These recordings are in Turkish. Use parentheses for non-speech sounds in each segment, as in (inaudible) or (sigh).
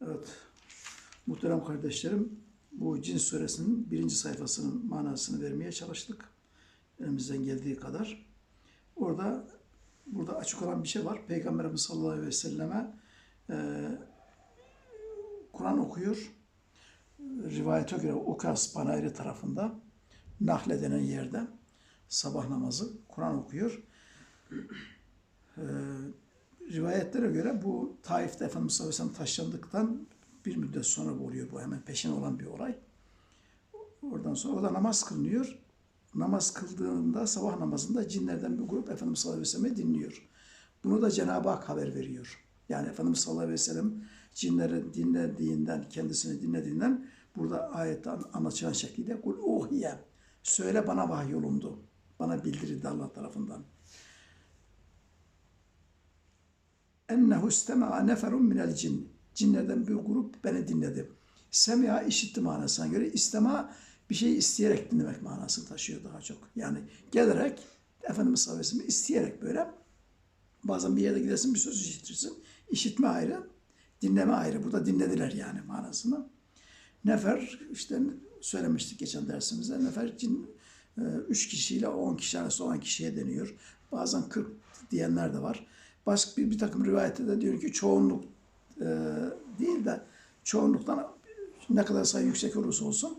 Evet, muhterem kardeşlerim, bu Cin suresinin birinci sayfasının manasını vermeye çalıştık. Elimizden geldiği kadar. Orada, burada açık olan bir şey var. Peygamberimiz sallallahu aleyhi ve selleme e, Kur'an okuyor. Rivayete göre Ukas Panayri tarafında, Nahle denen yerde sabah namazı Kur'an okuyor. E, rivayetlere göre bu Taif'te Efendimiz sallallahu aleyhi ve sellem taşlandıktan bir müddet sonra oluyor bu hemen peşin olan bir olay. Oradan sonra orada namaz kılınıyor. Namaz kıldığında sabah namazında cinlerden bir grup Efendimiz sallallahu aleyhi ve sellem'i dinliyor. Bunu da Cenab-ı Hak haber veriyor. Yani Efendimiz sallallahu aleyhi ve sellem cinleri dinlediğinden, kendisini dinlediğinden burada ayette an- anlatılan şekliyle kul uhiye söyle bana vahyolundu. Bana bildirildi Allah tarafından. Ennehu istema'a neferun minel cin. Cinlerden bir grup beni dinledi. Semi'a işitti manasına göre istema bir şeyi isteyerek dinlemek manasını taşıyor daha çok. Yani gelerek Efendimiz sallallahu isteyerek böyle bazen bir yere gidersin bir söz işitirsin. İşitme ayrı, dinleme ayrı. Burada dinlediler yani manasını. Nefer işte söylemiştik geçen dersimizde. Nefer cin e, üç kişiyle 10 kişi arası olan kişiye deniyor. Bazen 40 diyenler de var. Başka bir, bir takım rivayette de diyor ki çoğunluk e, değil de çoğunluktan ne kadar sayı yüksek olursa olsun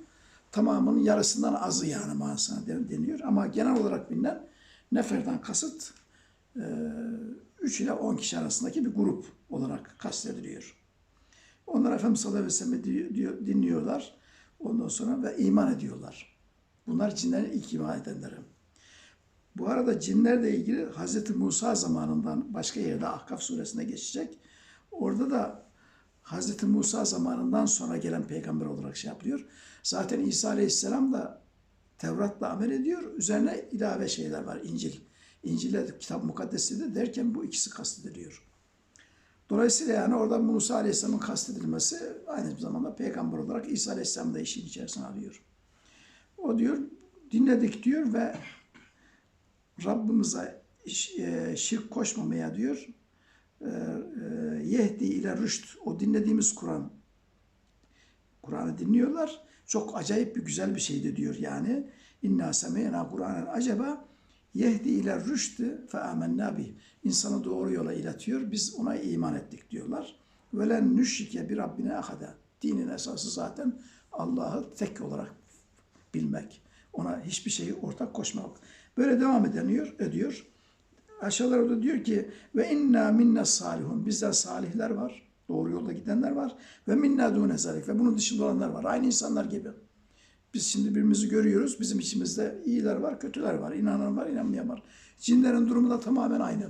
tamamının yarısından azı yani manasına den- deniyor. Ama genel olarak bilinen neferden kasıt e, 3 ile 10 kişi arasındaki bir grup olarak kastediliyor. Onlar Efendimiz sallallahu aleyhi ve sellem'i dinliyorlar. Ondan sonra ve iman ediyorlar. Bunlar cinlerin ilk iman edenleri. Bu arada cinlerle ilgili Hz. Musa zamanından başka yerde Ahkaf suresinde geçecek. Orada da Hz. Musa zamanından sonra gelen peygamber olarak şey yapılıyor. Zaten İsa Aleyhisselam da Tevrat'la amel ediyor. Üzerine ilave şeyler var. İncil. İncil'de kitap mukaddesi de derken bu ikisi kastediliyor. Dolayısıyla yani orada Musa Aleyhisselam'ın kastedilmesi aynı zamanda peygamber olarak İsa Aleyhisselam da işin içerisine alıyor. O diyor dinledik diyor ve Rabbimize e, şirk koşmamaya diyor. e, e, Yehdi ile rüşt o dinlediğimiz Kur'an. Kur'an'ı dinliyorlar. Çok acayip bir güzel bir şeydi diyor yani. İnna semeyna Kur'anen acaba yehdi ile rüştü fe amennâ bih. İnsanı doğru yola iletiyor. Biz ona iman ettik diyorlar. Ve len nüşrike bir Rabbine ahada. Dinin esası zaten Allah'ı tek olarak bilmek. Ona hiçbir şeyi ortak koşmamak. Böyle devam edeniyor, ediyor. Aşağılarda diyor ki ve inna minna salihun. Bizden salihler var. Doğru yolda gidenler var. Ve minna dune zalik. Ve bunun dışında olanlar var. Aynı insanlar gibi. Biz şimdi birbirimizi görüyoruz. Bizim içimizde iyiler var, kötüler var. İnanan var, inanmayan var. Cinlerin durumu da tamamen aynı.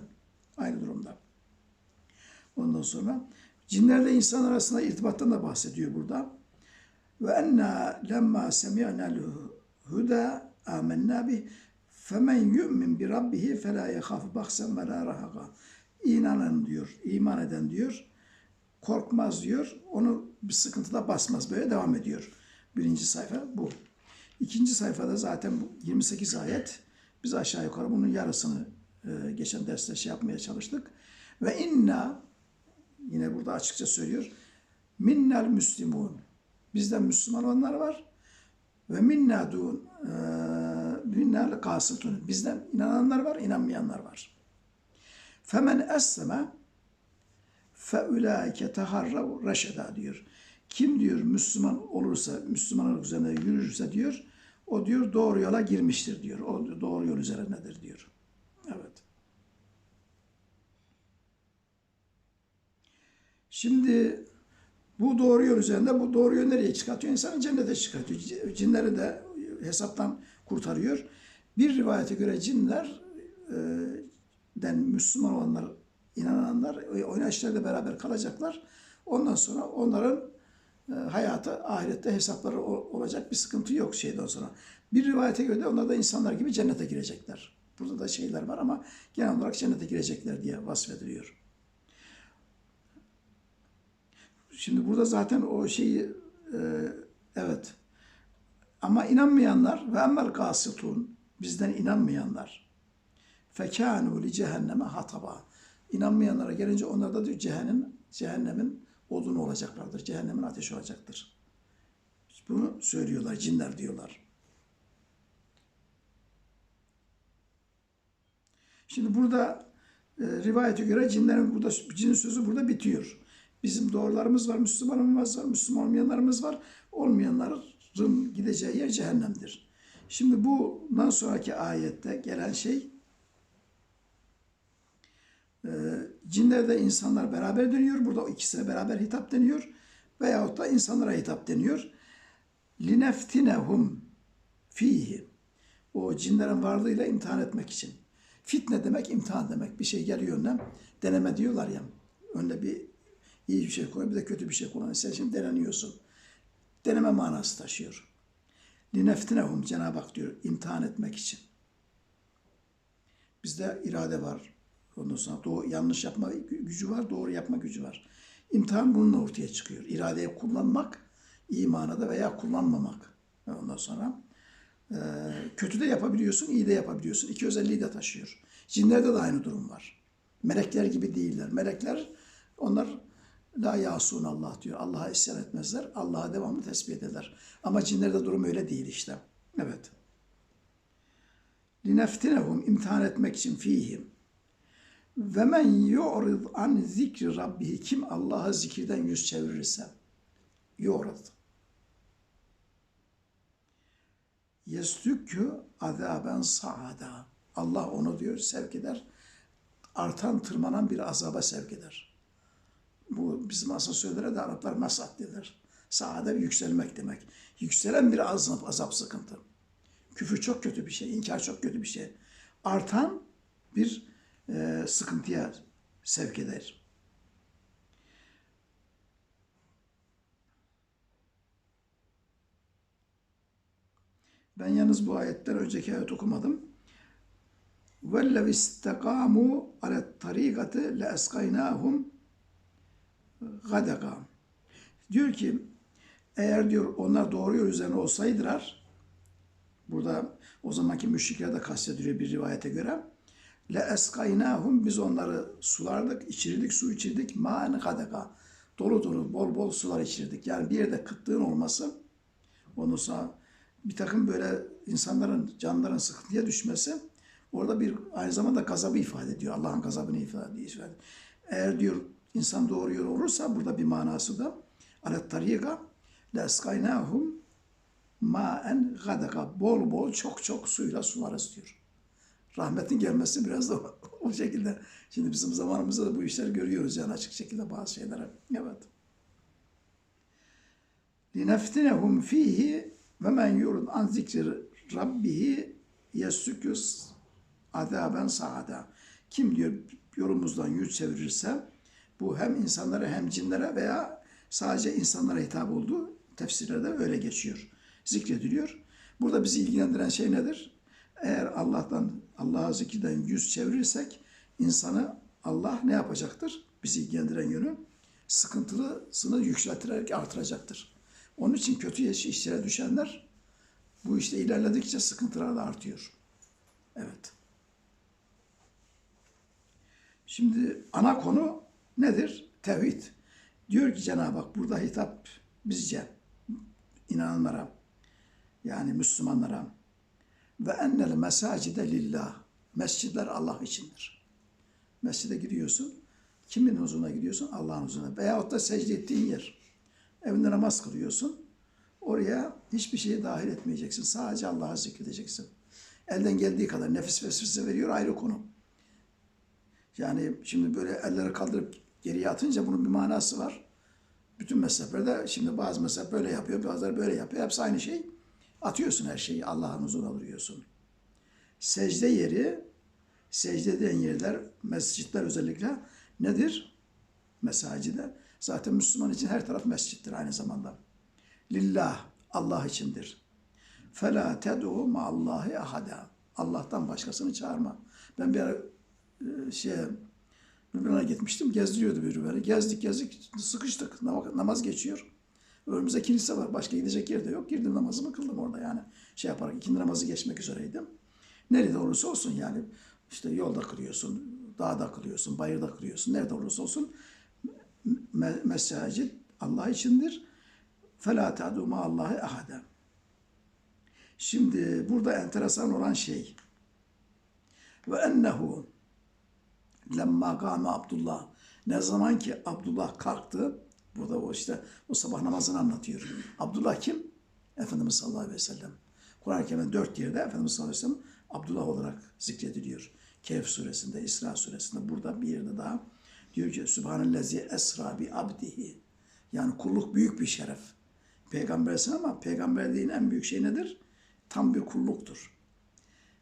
Aynı durumda. Ondan sonra cinlerle insan arasında irtibattan da bahsediyor burada. Ve enna lemma semi'na'l huda amennâ bih bi rabbihi felâ yekhafu baksen ve lâ rahaga. İnanan diyor, iman eden diyor, korkmaz diyor, onu bir sıkıntıda basmaz. Böyle devam ediyor. Birinci sayfa bu. İkinci sayfada zaten bu 28 ayet. Biz aşağı yukarı bunun yarısını e, geçen derste şey yapmaya çalıştık. Ve inna yine burada açıkça söylüyor. Minnel müslimun. Bizden Müslüman olanlar var. Ve minna dun e, minnel kasıtun. Bizden inananlar var, inanmayanlar var. Femen esleme fe ulaike taharrav reşeda diyor. Kim diyor Müslüman olursa, Müslümanlık üzerine yürürse diyor, o diyor doğru yola girmiştir diyor. O doğru yol üzerindedir diyor. Evet. Şimdi bu doğru yol üzerinde bu doğru yol nereye çıkartıyor? İnsanı cennete çıkartıyor. Cinleri de hesaptan kurtarıyor. Bir rivayete göre cinler e, den Müslüman olanlar, inananlar oynaşlarla beraber kalacaklar. Ondan sonra onların e, hayatı ahirette hesapları olacak bir sıkıntı yok şeyden sonra. Bir rivayete göre de onlar da insanlar gibi cennete girecekler. Burada da şeyler var ama genel olarak cennete girecekler diye vasfediliyor. Şimdi burada zaten o şeyi e, evet ama inanmayanlar ve emmel kasıtun bizden inanmayanlar fekânû li cehenneme hataba. İnanmayanlara gelince onlar da diyor cehennem, cehennemin odun olacaklardır. Cehennemin ateşi olacaktır. Bunu söylüyorlar, cinler diyorlar. Şimdi burada e, rivayete göre cinlerin burada cin sözü burada bitiyor. Bizim doğrularımız var, Müslümanlarımız var, Müslüman olmayanlarımız var. Olmayanların gideceği yer cehennemdir. Şimdi bundan sonraki ayette gelen şey e, cinlerde insanlar beraber dönüyor. Burada ikisine beraber hitap deniyor. Veyahut da insanlara hitap deniyor. Lineftinehum fihi. O cinlerin varlığıyla imtihan etmek için. Fitne demek imtihan demek. Bir şey geliyor önüne deneme diyorlar ya. Önüne bir iyi bir şey koy bir de kötü bir şey kullan. Sen şimdi deneniyorsun. Deneme manası taşıyor. Lineftinehum Cenab-ı Hak diyor imtihan etmek için. Bizde irade var. Ondan sonra doğru, yanlış yapma gücü var, doğru yapma gücü var. İmtihan bununla ortaya çıkıyor. İradeyi kullanmak, iyi manada veya kullanmamak. Ondan sonra e, kötü de yapabiliyorsun, iyi de yapabiliyorsun. İki özelliği de taşıyor. Cinlerde de aynı durum var. Melekler gibi değiller. Melekler onlar la yasun Allah diyor. Allah'a isyan etmezler. Allah'a devamlı tesbih ederler. Ama cinlerde durum öyle değil işte. Evet. Lineftinehum imtihan etmek için fihim. Ve men yu'rid an zikri rabbihi kim Allah'ı zikirden yüz çevirirse yu'rid. Yestükkü azaben saada. Allah onu diyor sevk eder. Artan tırmanan bir azaba sevk eder. Bu bizim asansörlere de Araplar mesat derler. Saada yükselmek demek. Yükselen bir azap, azap sıkıntı. Küfür çok kötü bir şey, inkar çok kötü bir şey. Artan bir e, sıkıntıya sevk eder. Ben yalnız bu ayetten önceki ayet okumadım. وَلَّوْ اسْتَقَامُوا عَلَى الطَّرِيقَةِ لَاَسْقَيْنَاهُمْ gadegam. Diyor ki eğer diyor onlar doğru yol üzerine olsaydılar burada o zamanki müşrikler de kastediliyor bir rivayete göre le eskaynahum biz onları sulardık, içirdik, su içirdik ma'en gadega. Dolu dolu bol bol sular içirdik. Yani bir yerde kıtlığın olması ondan sonra bir takım böyle insanların canların sıkıntıya düşmesi orada bir aynı zamanda gazabı ifade ediyor. Allah'ın gazabını ifade ediyor. Eğer diyor insan doğru yol olursa burada bir manası da alet tariqa le eskaynahum ma'en gadaka. Bol bol çok çok suyla sularız diyor rahmetin gelmesi biraz da (laughs) o şekilde. Şimdi bizim zamanımızda da bu işler görüyoruz yani açık şekilde bazı şeyleri. Evet. لِنَفْتِنَهُمْ ف۪يهِ وَمَنْ يُرُدْ an zikri rabbihi yesüküs adaben saada. Kim diyor yolumuzdan yüz çevirirse bu hem insanlara hem cinlere veya sadece insanlara hitap olduğu tefsirlerde öyle geçiyor. Zikrediliyor. Burada bizi ilgilendiren şey nedir? Eğer Allah'tan, Allah'a zikirden yüz çevirirsek insanı Allah ne yapacaktır? Bizi ilgilendiren yönü sıkıntılısını yükselterek artıracaktır. Onun için kötü işlere düşenler bu işte ilerledikçe sıkıntılar da artıyor. Evet. Şimdi ana konu nedir? Tevhid. Diyor ki Cenab-ı Hak burada hitap bizce, inananlara, yani Müslümanlara, ve ennel mesacide lillah. Mescidler Allah içindir. Mescide gidiyorsun. Kimin huzuruna gidiyorsun? Allah'ın huzuruna. Veyahut da secde ettiğin yer. Evinde namaz kılıyorsun. Oraya hiçbir şeyi dahil etmeyeceksin. Sadece Allah'ı zikredeceksin. Elden geldiği kadar nefis vesvese veriyor ayrı konu. Yani şimdi böyle elleri kaldırıp geriye atınca bunun bir manası var. Bütün mezheplerde şimdi bazı mezhep böyle yapıyor, bazıları böyle yapıyor. Hepsi aynı şey. Atıyorsun her şeyi. Allah'ın huzuruna vuruyorsun. Secde yeri, secde edilen yerler, mescitler özellikle nedir? Mesacide. Zaten Müslüman için her taraf mescittir aynı zamanda. Lillah, Allah içindir. Fela ted'u ma'allahi ahada. Allah'tan başkasını çağırma. Ben bir ara e, şey Lübnan'a gitmiştim, gezdiriyordu bir beni. Gezdik gezdik, sıkıştık, namaz geçiyor. Önümüzde kilise var. Başka gidecek yer de yok. Girdim namazımı kıldım orada yani. Şey yaparak ikindi namazı geçmek üzereydim. Nerede olursa olsun yani işte yolda kılıyorsun, dağda kılıyorsun, bayırda kılıyorsun. Nerede olursa olsun me- mesacit Allah içindir. فَلَا تَعْدُوا مَا اللّٰهِ اَحَدًا Şimdi burada enteresan olan şey ve ennehu lemma Abdullah ne zaman ki Abdullah kalktı burada o işte o sabah namazını anlatıyor. Abdullah kim? Efendimiz sallallahu aleyhi ve sellem. Kur'an-ı Kerim'in dört yerde Efendimiz sallallahu aleyhi ve sellem Abdullah olarak zikrediliyor. Kehf suresinde, İsra suresinde burada bir yerde daha diyor ki Sübhanellezi esra bi abdihi. Yani kulluk büyük bir şeref. Peygambersin ama peygamberliğin en büyük şey nedir? Tam bir kulluktur.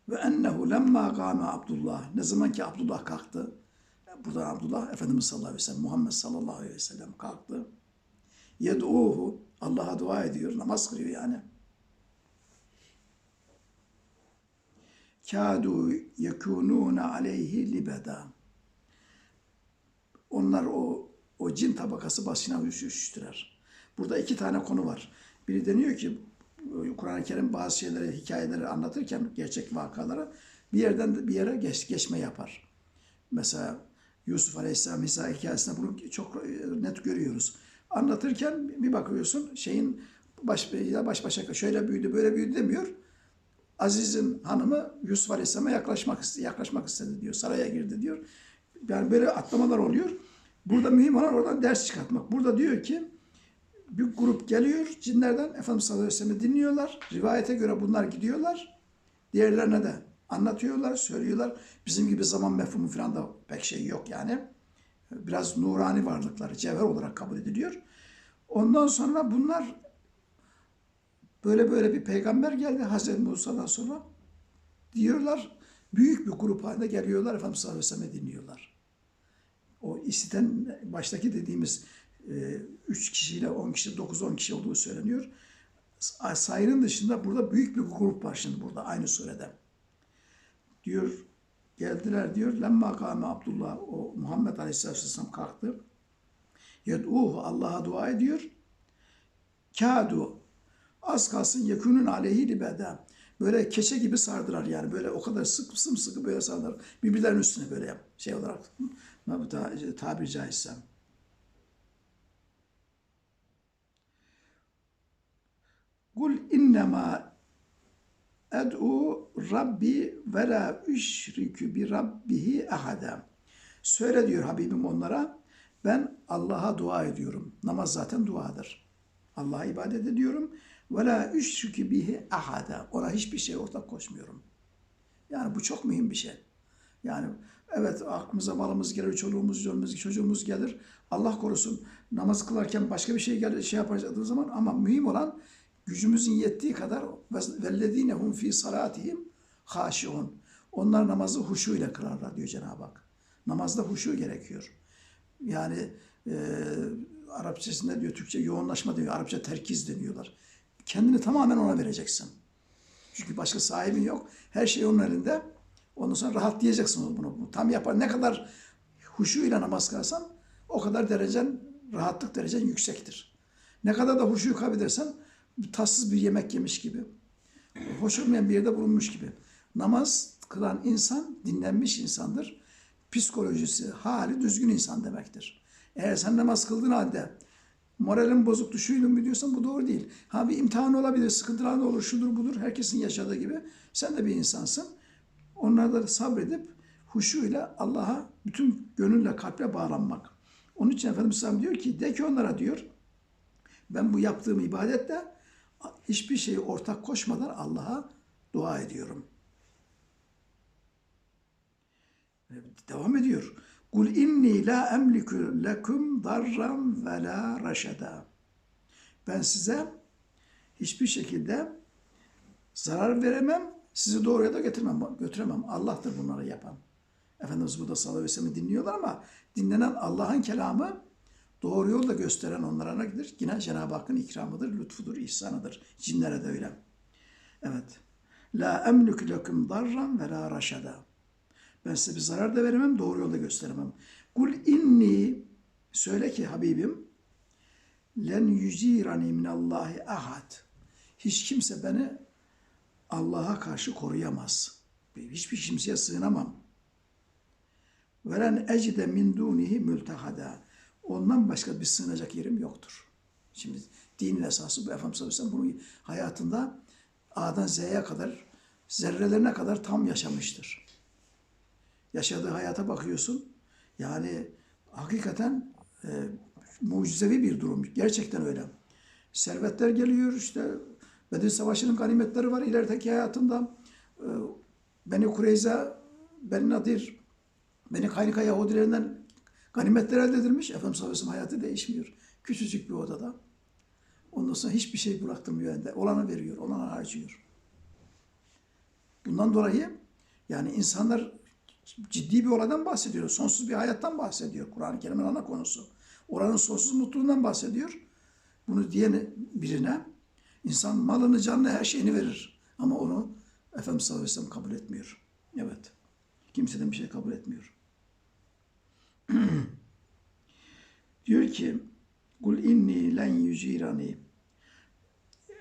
Ve ennehu lemma gâme Abdullah. Ne zaman ki Abdullah kalktı. Burada Abdullah Efendimiz sallallahu aleyhi ve sellem, Muhammed sallallahu aleyhi ve sellem kalktı. Yed'uhu. Allah'a dua ediyor, namaz kılıyor yani. Kâdû yekûnûne aleyhi libeda. Onlar o o cin tabakası başına üşüştüler. Burada iki tane konu var. Biri deniyor ki Kur'an-ı Kerim bazı şeyleri, hikayeleri anlatırken gerçek vakaları bir yerden de bir yere geç, geçme yapar. Mesela Yusuf Aleyhisselam İsa hikayesinde bunu çok net görüyoruz. Anlatırken bir bakıyorsun şeyin baş, baş başa şöyle büyüdü böyle büyüdü demiyor. Aziz'in hanımı Yusuf Aleyhisselam'a yaklaşmak istedi, yaklaşmak istedi diyor. Saraya girdi diyor. Yani böyle atlamalar oluyor. Burada mühim olan oradan ders çıkartmak. Burada diyor ki bir grup geliyor cinlerden Efendimiz sallallahu aleyhi ve dinliyorlar. Rivayete göre bunlar gidiyorlar. Diğerlerine de anlatıyorlar, söylüyorlar. Bizim gibi zaman mefhumu falan da pek şey yok yani. Biraz nurani varlıklar, cevher olarak kabul ediliyor. Ondan sonra bunlar böyle böyle bir peygamber geldi Hazreti Musa'dan sonra. Diyorlar büyük bir grup halinde geliyorlar Efendimiz sallallahu aleyhi ve dinliyorlar. O istiten baştaki dediğimiz 3 kişiyle 10 kişi, 9-10 kişi olduğu söyleniyor. Sayının dışında burada büyük bir grup var şimdi burada aynı surede. Diyor geldiler diyor. Lemma kâme Abdullah o Muhammed Aleyhisselatü Vesselam kalktı. Yed'uhu Allah'a dua ediyor. Kâdu az kalsın yekûnün aleyhi libeda. Böyle keçe gibi sardılar yani böyle o kadar sık sımsıkı böyle sardılar. Birbirlerinin üstüne böyle şey olarak tabiri caizse. Kul innema ed'u Rabbi ve la üşrikü bi Rabbihi ahada. Söyle diyor Habibim onlara, ben Allah'a dua ediyorum. Namaz zaten duadır. Allah'a ibadet ediyorum. Ve la üşrikü bihi ahada. Ona hiçbir şey ortak koşmuyorum. Yani bu çok mühim bir şey. Yani evet aklımıza malımız gelir, çoluğumuz, çocuğumuz, çocuğumuz gelir. Allah korusun namaz kılarken başka bir şey gelir, şey yapacağı zaman ama mühim olan gücümüzün yettiği kadar vellezinehum fi salatihim haşiun. Onlar namazı huşu ile kılarlar diyor Cenab-ı Hak. Namazda huşu gerekiyor. Yani e, Arapçasında diyor Türkçe yoğunlaşma diyor. Arapça terkiz deniyorlar. Kendini tamamen ona vereceksin. Çünkü başka sahibin yok. Her şey onun elinde. Ondan sonra rahatlayacaksın bunu. Tam yapar. Ne kadar huşu ile namaz kılarsan o kadar derecen, rahatlık derecen yüksektir. Ne kadar da huşuyu kaybedersen tatsız bir yemek yemiş gibi. Hoş olmayan bir yerde bulunmuş gibi. Namaz kılan insan dinlenmiş insandır. Psikolojisi, hali düzgün insan demektir. Eğer sen namaz kıldığın halde moralin bozuk düşüyor mu diyorsan bu doğru değil. Ha bir imtihan olabilir, sıkıntılar da olur, şudur budur. Herkesin yaşadığı gibi. Sen de bir insansın. Onlarda sabredip huşuyla Allah'a bütün gönülle, kalple bağlanmak. Onun için Efendimiz Sallam diyor ki, de ki onlara diyor, ben bu yaptığım ibadette hiçbir şeyi ortak koşmadan Allah'a dua ediyorum. Devam ediyor. Kul inni la emliku lekum darran ve la raşada. Ben size hiçbir şekilde zarar veremem, sizi doğruya da getirmem, götüremem. Allah'tır bunları yapan. Efendimiz burada sallallahu aleyhi ve dinliyorlar ama dinlenen Allah'ın kelamı doğru yolda gösteren onlara ne gider? Yine Cenab-ı Hakk'ın ikramıdır, lütfudur, ihsanıdır. Cinlere de öyle. Evet. La emliku lekum darran ve la raşada. Ben size bir zarar da veremem, doğru yolda gösteremem. Kul inni söyle ki Habibim len yüzirani minallahi ahad. Hiç kimse beni Allah'a karşı koruyamaz. Hiçbir kimseye sığınamam. Velen ecide min dunihi mültehada. Ondan başka bir sığınacak yerim yoktur. Şimdi dinin esası bu. Efendimiz sallallahu aleyhi ve sellem bunu hayatında A'dan Z'ye kadar, zerrelerine kadar tam yaşamıştır. Yaşadığı hayata bakıyorsun. Yani hakikaten e, mucizevi bir durum. Gerçekten öyle. Servetler geliyor işte. Bedir Savaşı'nın ganimetleri var ilerideki hayatında. E, Beni Kureyza, Beni Nadir, Beni Kaynika Yahudilerinden ganimetler elde edilmiş. Efendimiz sallallahu aleyhi ve sellem hayatı değişmiyor. Küçücük bir odada. Ondan sonra hiçbir şey bıraktırmıyor elinde. Olanı veriyor, olanı harcıyor. Bundan dolayı yani insanlar ciddi bir olaydan bahsediyor. Sonsuz bir hayattan bahsediyor. Kur'an-ı Kerim'in ana konusu. Oranın sonsuz mutluluğundan bahsediyor. Bunu diyen birine insan malını, canını, her şeyini verir. Ama onu Efendimiz sallallahu aleyhi ve sellem kabul etmiyor. Evet. Kimseden bir şey kabul etmiyor. (clears throat) Diyor ki Kul inni len yücirani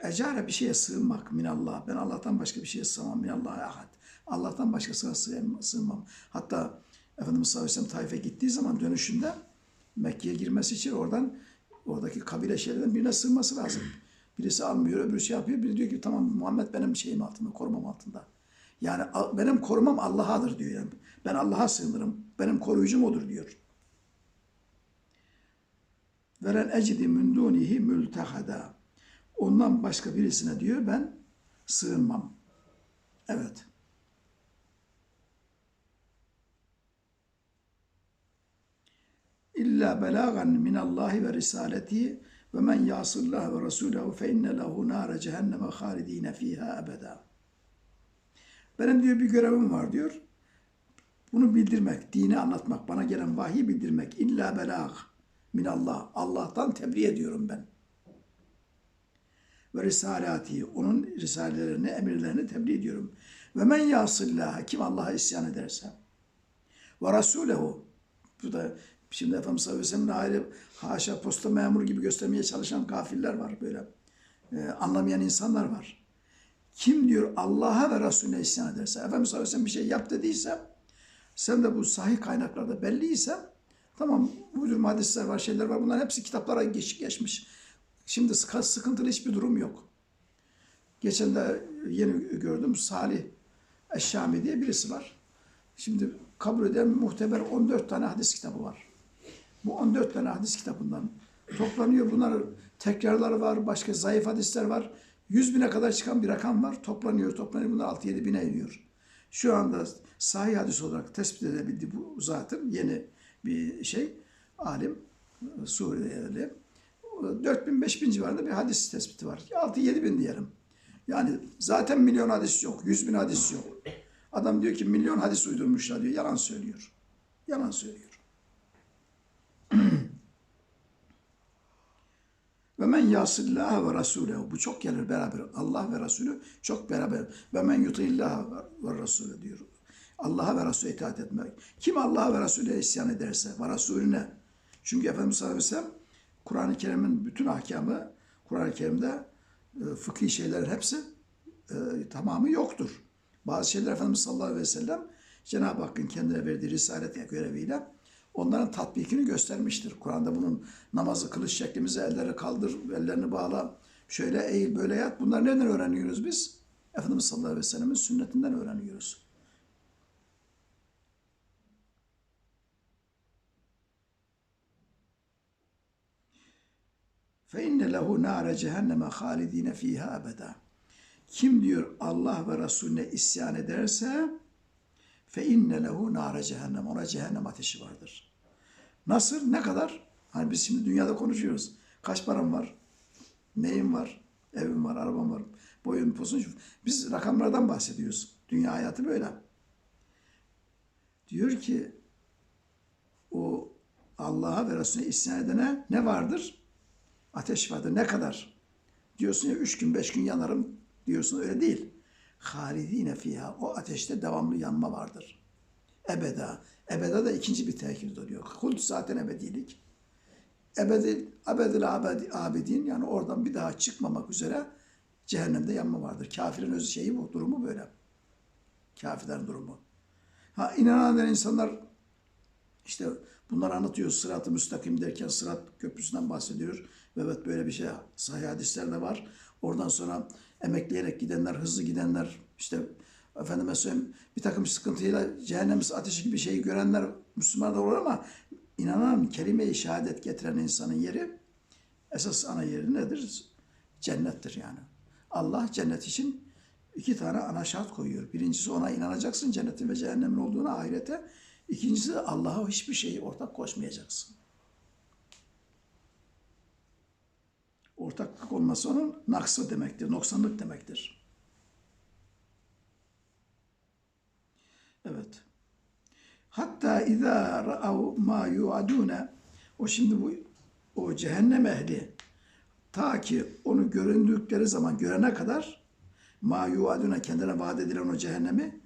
Ecare bir şeye sığınmak minallah. Ben Allah'tan başka bir şeye sığınmam. Minallah ahad. Allah'tan başkasına sığınmam. Hatta Efendimiz sallallahu aleyhi Taif'e gittiği zaman dönüşünde Mekke'ye girmesi için oradan oradaki kabile şeylerden birine sığınması lazım. Birisi almıyor, öbürü şey yapıyor. Biri diyor ki tamam Muhammed benim şeyim altında, korumam altında. Yani benim korumam Allah'adır diyor. Yani. Ben Allah'a sığınırım. Benim koruyucum odur diyor. Veren ecidi min mültehada. Ondan başka birisine diyor ben sığınmam. Evet. İlla belagan min Allahi ve risaleti ve men yasillah ve rasulehu fe inne lehu nâre cehenneme halidine fiha ebeda. Benim diyor bir görevim var diyor. Bunu bildirmek, dini anlatmak, bana gelen vahyi bildirmek. İlla belag min Allah. Allah'tan tebliğ ediyorum ben. Ve risalati, onun risalelerini, emirlerini tebliğ ediyorum. Ve men yasillâhe, kim Allah'a isyan ederse. Ve rasulehu, bu da şimdi Efendimiz sallallahu aleyhi ve ayrı haşa posta memur gibi göstermeye çalışan kafirler var böyle. Ee, anlamayan insanlar var. Kim diyor Allah'a ve Resulüne isyan ederse, Efendimiz sallallahu bir şey yap dediyse, sen de bu sahih kaynaklarda belliyse, tamam bu tür hadisler var, şeyler var, bunların hepsi kitaplara geç, geçmiş. Şimdi sıkı- sıkıntılı hiçbir durum yok. Geçen de yeni gördüm Salih Eşşami diye birisi var. Şimdi kabul eden muhteber 14 tane hadis kitabı var. Bu 14 tane hadis kitabından toplanıyor. Bunlar tekrarları var, başka zayıf hadisler var. 100 bine kadar çıkan bir rakam var. Toplanıyor, toplanıyor. Bunlar 6-7 bine iniyor. Şu anda sahih hadis olarak tespit edebildi bu zaten yeni bir şey. Alim, Suriyeli. 4000-5000 civarında bir hadis tespiti var. 6-7 bin diyelim. Yani zaten milyon hadis yok. 100 bin hadis yok. Adam diyor ki milyon hadis uydurmuşlar diyor. Yalan söylüyor. Yalan söylüyor. Ve men yasillâhe ve rasûlehu. Bu çok gelir beraber. Allah ve Resulü çok beraber. Ve men yutillâhe ve rasûle diyor. Allah'a ve Resulüne itaat etmek. Kim Allah'a ve Resulüne isyan ederse ve Resulüne. Çünkü Efendimiz sallallahu aleyhi ve sellem Kur'an-ı Kerim'in bütün ahkamı Kur'an-ı Kerim'de e, fıkhi şeylerin hepsi e, tamamı yoktur. Bazı şeyler Efendimiz sallallahu aleyhi ve sellem Cenab-ı Hakk'ın kendine verdiği risalet göreviyle onların tatbikini göstermiştir. Kur'an'da bunun namazı kılıç şeklimizi elleri kaldır, ellerini bağla, şöyle eğil, böyle yat. Bunlar nereden öğreniyoruz biz? Efendimiz sallallahu aleyhi ve sellemin sünnetinden öğreniyoruz. İnne lehu nâre cehenneme halidine fiha ebeda. Kim diyor Allah ve Resulüne isyan ederse fe inne lehu nâre cehennem. Ona cehennem ateşi vardır. Nasıl? Ne kadar? Hani biz şimdi dünyada konuşuyoruz. Kaç param var? Neyim var? Evim var, arabam var. Boyun, posun. Biz rakamlardan bahsediyoruz. Dünya hayatı böyle. Diyor ki o Allah'a ve Resulüne isyan edene ne vardır? Ateş vardır. Ne kadar? Diyorsun ya üç gün, beş gün yanarım diyorsun öyle değil. Halidine fiha. O ateşte devamlı yanma vardır. Ebeda. Ebeda da ikinci bir tekil oluyor. Kult zaten ebedilik. Ebedi, ebedil abedi, abidin yani oradan bir daha çıkmamak üzere cehennemde yanma vardır. Kafirin özü şeyi bu. Durumu böyle. Kafirlerin durumu. Ha inanan insanlar İşte bunları anlatıyor. Sırat-ı müstakim derken Sırat Köprüsü'nden bahsediyor. Ve evet böyle bir şey sahih hadislerde var. Oradan sonra emekleyerek gidenler, hızlı gidenler, işte efendime söyleyeyim bir takım sıkıntıyla cehennem ateşi gibi şeyi görenler Müslüman da olur ama inanan kelime-i şehadet getiren insanın yeri esas ana yeri nedir? Cennettir yani. Allah cennet için iki tane ana şart koyuyor. Birincisi ona inanacaksın cennetin ve cehennemin olduğuna ahirete. İkincisi Allah'a hiçbir şeyi ortak koşmayacaksın. Ortaklık olması onun naksı demektir, noksanlık demektir. Evet. Hatta izâ ra'av mâ yu'adûne o şimdi bu o cehennem ehli ta ki onu göründükleri zaman görene kadar ma yuaduna kendine vaat edilen o cehennemi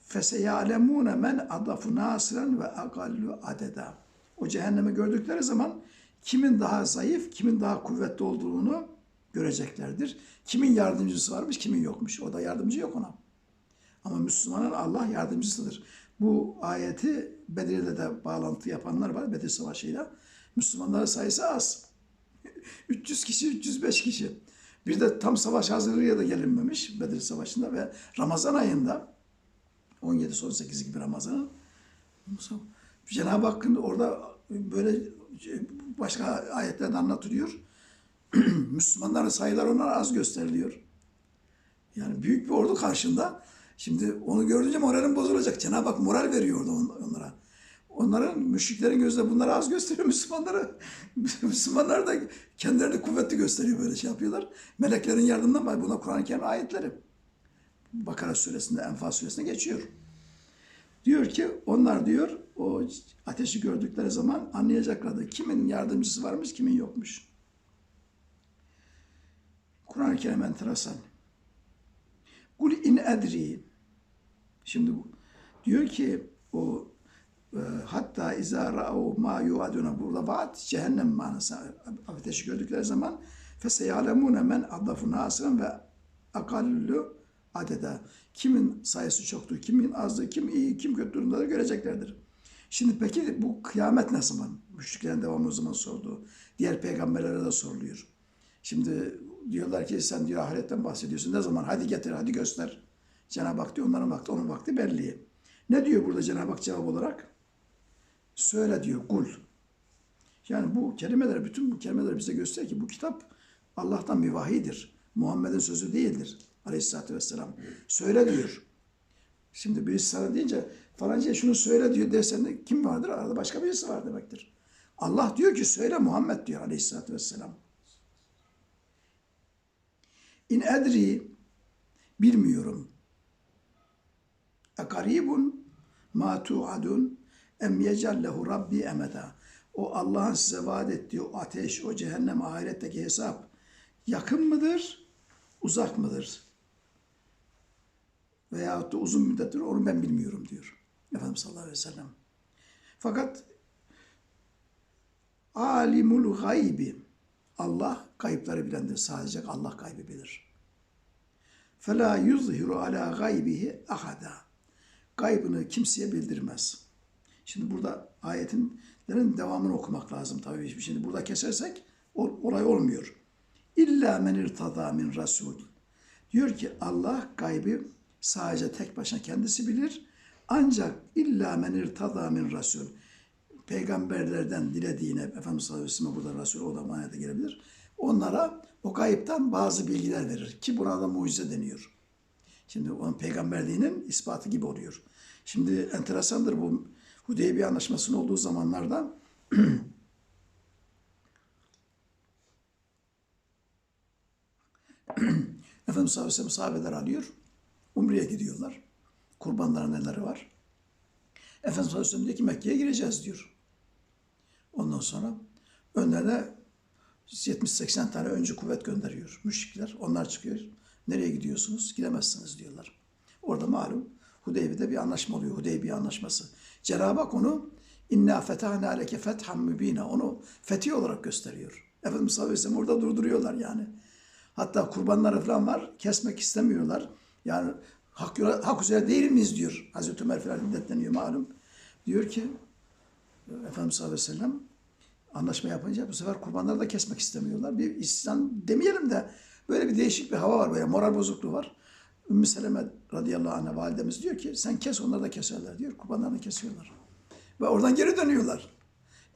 feseyalemune men adafu nasiren ve agallu adeda. O cehennemi gördükleri zaman kimin daha zayıf, kimin daha kuvvetli olduğunu göreceklerdir. Kimin yardımcısı varmış, kimin yokmuş. O da yardımcı yok ona. Ama Müslümanın Allah yardımcısıdır. Bu ayeti Bedir'de de bağlantı yapanlar var Bedir Savaşı'yla. Müslümanların sayısı az. (laughs) 300 kişi, 305 kişi. Bir de tam savaş hazırlığıya da gelinmemiş Bedir Savaşı'nda ve Ramazan ayında 17-18 gibi Ramazan'ın Cenab-ı Hakk'ın orada böyle başka ayetlerde anlatılıyor. (clears throat) Müslümanların sayıları onlar az gösteriliyor. Yani büyük bir ordu karşında. Şimdi onu gördüğünce moralin bozulacak. Cenab-ı Hak moral veriyor orada onlara. Onların müşriklerin gözünde bunları az gösteriyor (laughs) Müslümanları. (laughs) Müslümanlar da kendilerini kuvvetli gösteriyor böyle şey yapıyorlar. Meleklerin yardımından var. Buna Kur'an-ı Kerim ayetleri. Bakara suresinde, Enfal suresinde geçiyor. Diyor ki onlar diyor o ateşi gördükleri zaman anlayacaklardı. Kimin yardımcısı varmış, kimin yokmuş. Kur'an-ı Kerim enteresan. Kul in edri. Şimdi diyor ki o hatta izâ ra'u mâ yuaduna burada vaat cehennem manası ateşi gördükleri zaman feseyalemûne men addafu nasiren ve akallu adeda. Kimin sayısı çoktur, kimin azdır, kim iyi, kim kötü durumda göreceklerdir. Şimdi peki bu kıyamet ne zaman? Müşriklerin devamlı o zaman sorduğu. Diğer peygamberlere de soruluyor. Şimdi diyorlar ki sen diyor ahiretten bahsediyorsun. Ne zaman? Hadi getir, hadi göster. Cenab-ı Hak diyor onların vakti, onun vakti belli. Ne diyor burada Cenab-ı Hak cevap olarak? Söyle diyor kul. Yani bu kelimeler, bütün bu kelimeler bize gösteriyor ki bu kitap Allah'tan bir vahidir. Muhammed'in sözü değildir. Aleyhisselatü Vesselam. Söyle diyor. Şimdi birisi sana deyince falancaya şunu söyle diyor dersen de kim vardır? Arada başka birisi var demektir. Allah diyor ki söyle Muhammed diyor Aleyhisselatü Vesselam. İn edri bilmiyorum. Ekaribun ma tu'adun em yecallehu rabbi emeda. O Allah'ın size vaat ettiği o ateş, o cehennem ahiretteki hesap yakın mıdır, uzak mıdır? Veyahut da uzun müddettir onu ben bilmiyorum diyor. Efendimiz sallallahu aleyhi ve sellem. Fakat alimul gaybi Allah kayıpları bilendir. Sadece Allah gaybı bilir. Fela yuzhiru ala gaybihi ahada. Gaybını kimseye bildirmez. Şimdi burada ayetinlerin devamını okumak lazım tabii. Şimdi burada kesersek olay olmuyor. İlla men irtada min rasul. Diyor ki Allah gaybı sadece tek başına kendisi bilir. Ancak illa men irtada min rasul. Peygamberlerden dilediğine, Efendimiz sallallahu aleyhi ve burada Resul o da manada gelebilir. Onlara o gayipten bazı bilgiler verir. Ki buna da mucize deniyor. Şimdi onun peygamberliğinin ispatı gibi oluyor. Şimdi enteresandır bu Hudeybiye Anlaşması'nın olduğu zamanlarda (clears throat) Efendimiz sallallahu aleyhi ve sahabeler alıyor. Umre'ye gidiyorlar. Kurbanların neleri var? Efendimiz sallallahu aleyhi ve sellem diyor ki Mekke'ye gireceğiz diyor. Ondan sonra önlerine 70-80 tane öncü kuvvet gönderiyor müşrikler. Onlar çıkıyor. Nereye gidiyorsunuz? Gidemezsiniz diyorlar. Orada malum Hudeybiye'de bir anlaşma oluyor. Hudeybiye anlaşması. Cenab-ı Hak onu inna fetahna leke fethan mübina onu fethi olarak gösteriyor. Efendimiz sallallahu orada durduruyorlar yani. Hatta kurbanları falan var. Kesmek istemiyorlar. Yani hak, hak üzere değil miyiz diyor. Hazreti Ömer falan hiddetleniyor malum. Diyor ki Efendimiz sallallahu aleyhi ve sellem anlaşma yapınca bu sefer kurbanları da kesmek istemiyorlar. Bir isyan demeyelim de böyle bir değişik bir hava var böyle moral bozukluğu var. Ümmü Seleme radıyallahu anh'a validemiz diyor ki sen kes onları da keserler diyor. Kurbanlarını kesiyorlar. Ve oradan geri dönüyorlar.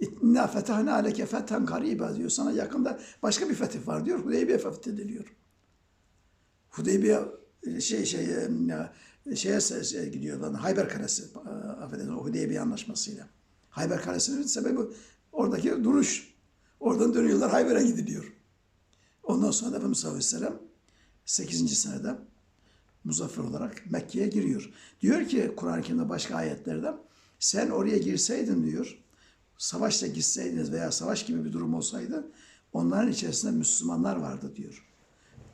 İnna fetahna aleke fethan gariba diyor. Sana yakında başka bir fetih var diyor. Hudeybiye fethediliyor. Hudeybiye şey şey e, şeye gidiyor lan Hayber Kalesi e, affedersin o Hudeybiye anlaşmasıyla. Hayber Kalesi'nin sebebi oradaki duruş. Oradan dönüyorlar Hayber'e gidiliyor. Ondan sonra da Efendimiz sallallahu aleyhi ve sellem 8. senede muzaffer olarak Mekke'ye giriyor. Diyor ki Kur'an-ı Kerim'de başka ayetlerde sen oraya girseydin diyor savaşla gitseydiniz veya savaş gibi bir durum olsaydı onların içerisinde Müslümanlar vardı diyor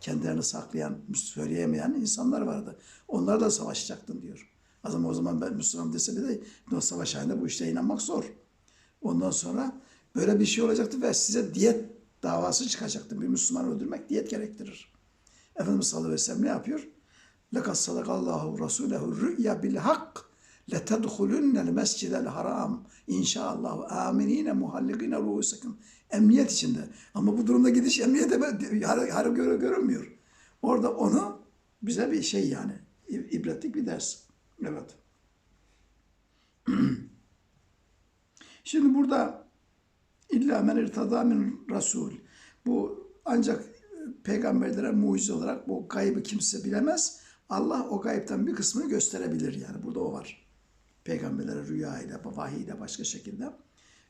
kendilerini saklayan, söyleyemeyen insanlar vardı. Onlar da savaşacaktım diyor. Adam o zaman ben Müslüman dese bile de savaş halinde bu işte inanmak zor. Ondan sonra böyle bir şey olacaktı ve size diyet davası çıkacaktı. Bir Müslüman öldürmek diyet gerektirir. Efendimiz sallallahu aleyhi ve sellem ne yapıyor? Lekas sadakallahu rasulehu rü'ya bil hak لَتَدْخُلُنَّ الْمَسْجِدَ الْحَرَامِ İnşallah aminine muhallikine ruhusekum. Emniyet içinde. Ama bu durumda gidiş emniyete harap göre görünmüyor. Orada onu bize bir şey yani ibretlik bir ders. Evet. (clears throat) Şimdi burada illa men irtada min rasul. Bu ancak peygamberlere mucize olarak bu gaybı kimse bilemez. Allah o gaybtan bir kısmını gösterebilir yani. Burada o var. Peygamberlere rüya ile, vahiy ile başka şekilde.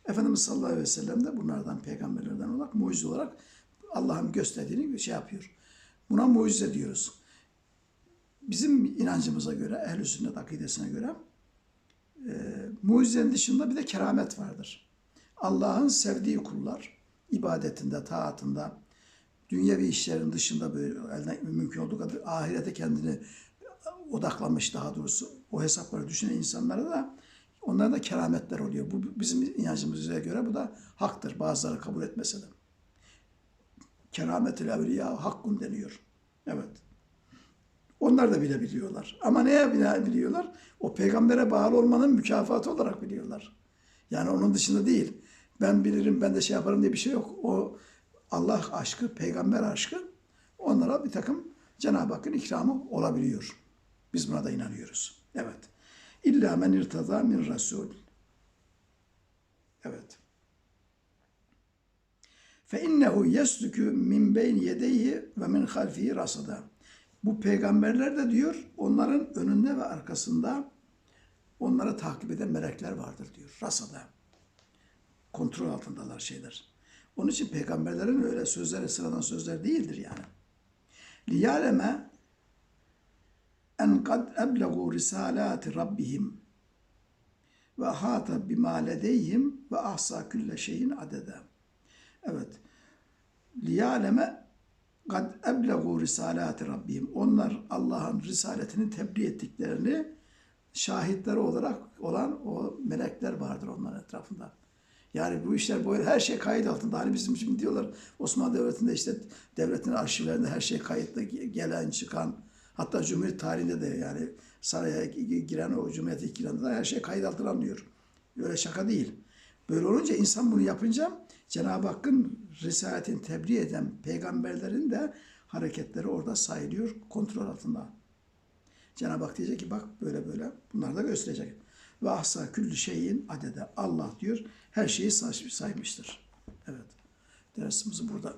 Efendimiz sallallahu aleyhi ve sellem de bunlardan peygamberlerden olarak mucize olarak Allah'ın gösterdiğini şey yapıyor. Buna mucize diyoruz. Bizim inancımıza göre, ehl-i sünnet akidesine göre e, mucizenin dışında bir de keramet vardır. Allah'ın sevdiği kullar ibadetinde, taatında, dünyevi işlerin dışında böyle elden mümkün olduğu kadar ahirete kendini odaklanmış daha doğrusu o hesapları düşünen insanlara da onlara da kerametler oluyor. Bu bizim inancımıza göre bu da haktır. Bazıları kabul etmese de. Kerametül evliya hakkun deniyor. Evet. Onlar da bilebiliyorlar. Ama neye bile biliyorlar? O peygambere bağlı olmanın mükafatı olarak biliyorlar. Yani onun dışında değil. Ben bilirim, ben de şey yaparım diye bir şey yok. O Allah aşkı, peygamber aşkı onlara bir takım Cenab-ı Hakk'ın ikramı olabiliyor. Biz buna da inanıyoruz. Evet. İlla men irtada min rasul. Evet. Fe innehu yesluku min beyni yedeyhi ve min halfihi rasada. Bu peygamberler de diyor onların önünde ve arkasında onları takip eden melekler vardır diyor. Rasada. Kontrol altındalar şeyler. Onun için peygamberlerin öyle sözleri sıradan sözler değildir yani. Liyaleme en kad ebleğu risalati rabbihim ve ahata bima ledeyhim ve ahsa külle şeyin adede. Evet. Liyaleme kad ebleğu risalati rabbihim. Onlar Allah'ın risaletini tebliğ ettiklerini şahitleri olarak olan o melekler vardır onların etrafında. Yani bu işler böyle her şey kayıt altında. Hani bizim şimdi diyorlar Osmanlı Devleti'nde işte devletin arşivlerinde her şey kayıtlı gelen çıkan hatta Cumhuriyet tarihinde de yani saraya giren o Cumhuriyet'e giren de her şey kayıt altına alınıyor. Öyle şaka değil. Böyle olunca insan bunu yapınca Cenab-ı Hakk'ın risaletini tebliğ eden peygamberlerin de hareketleri orada sayılıyor, kontrol altında. Cenab-ı Hak diyecek ki bak böyle böyle bunlar da gösterecek. Ve ahsa küllü şeyin adede. Allah diyor her şeyi saymıştır. Evet. Dersimizi burada